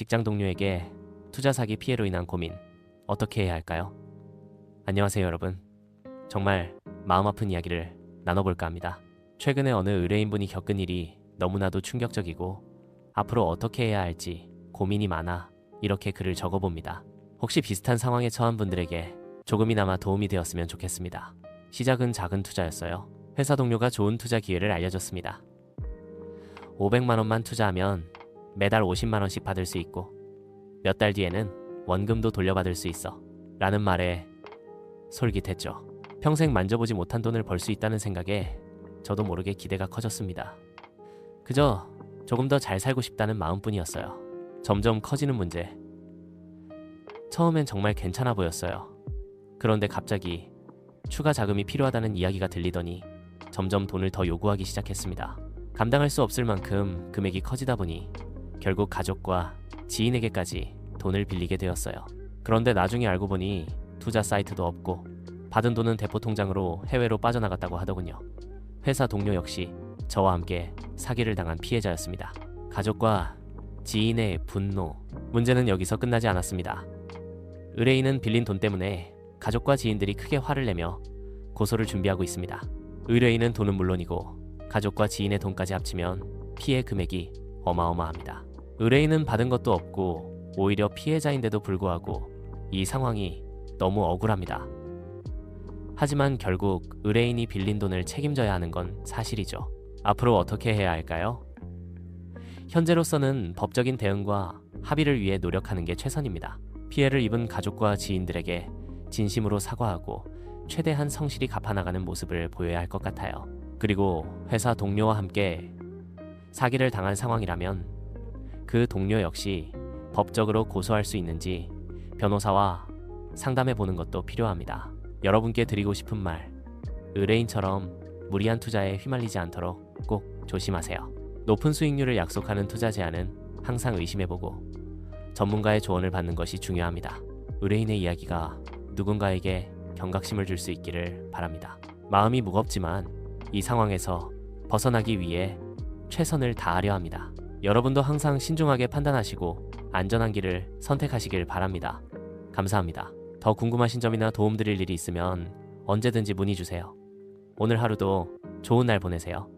직장 동료에게 투자 사기 피해로 인한 고민 어떻게 해야 할까요? 안녕하세요, 여러분. 정말 마음 아픈 이야기를 나눠볼까 합니다. 최근에 어느 의뢰인분이 겪은 일이 너무나도 충격적이고 앞으로 어떻게 해야 할지 고민이 많아 이렇게 글을 적어봅니다. 혹시 비슷한 상황에 처한 분들에게 조금이나마 도움이 되었으면 좋겠습니다. 시작은 작은 투자였어요. 회사 동료가 좋은 투자 기회를 알려줬습니다. 500만 원만 투자하면 매달 50만 원씩 받을 수 있고 몇 달 뒤에는 원금도 돌려받을 수 있어. 라는 말에 솔깃했죠. 평생 만져보지 못한 돈을 벌 수 있다는 생각에 저도 모르게 기대가 커졌습니다. 그저 조금 더 잘 살고 싶다는 마음뿐이었어요. 점점 커지는 문제. 처음엔 정말 괜찮아 보였어요. 그런데 갑자기 추가 자금이 필요하다는 이야기가 들리더니 점점 돈을 더 요구하기 시작했습니다. 감당할 수 없을 만큼 금액이 커지다 보니 결국 가족과 지인에게까지 돈을 빌리게 되었어요. 그런데 나중에 알고 보니 투자 사이트도 없고 받은 돈은 대포 통장으로 해외로 빠져나갔다고 하더군요. 회사 동료 역시 저와 함께 사기를 당한 피해자였습니다. 가족과 지인의 분노. 문제는 여기서 끝나지 않았습니다. 의뢰인은 빌린 돈 때문에 가족과 지인들이 크게 화를 내며 고소를 준비하고 있습니다. 의뢰인은 돈은 물론이고 가족과 지인의 돈까지 합치면 피해 금액이 어마어마합니다. 의뢰인은 받은 것도 없고 오히려 피해자인데도 불구하고 이 상황이 너무 억울합니다. 하지만 결국 의뢰인이 빌린 돈을 책임져야 하는 건 사실이죠. 앞으로 어떻게 해야 할까요? 현재로서는 법적인 대응과 합의를 위해 노력하는 게 최선입니다. 피해를 입은 가족과 지인들에게 진심으로 사과하고 최대한 성실히 갚아나가는 모습을 보여야 할 것 같아요. 그리고 회사 동료와 함께 사기를 당한 상황이라면 그 동료 역시 법적으로 고소할 수 있는지 변호사와 상담해 보는 것도 필요합니다. 여러분께 드리고 싶은 말, 의뢰인처럼 무리한 투자에 휘말리지 않도록 꼭 조심하세요. 높은 수익률을 약속하는 투자 제안은 항상 의심해보고 전문가의 조언을 받는 것이 중요합니다. 의뢰인의 이야기가 누군가에게 경각심을 줄 수 있기를 바랍니다. 마음이 무겁지만 이 상황에서 벗어나기 위해 최선을 다하려 합니다. 여러분도 항상 신중하게 판단하시고 안전한 길을 선택하시길 바랍니다. 감사합니다. 더 궁금하신 점이나 도움드릴 일이 있으면 언제든지 문의 주세요. 오늘 하루도 좋은 날 보내세요.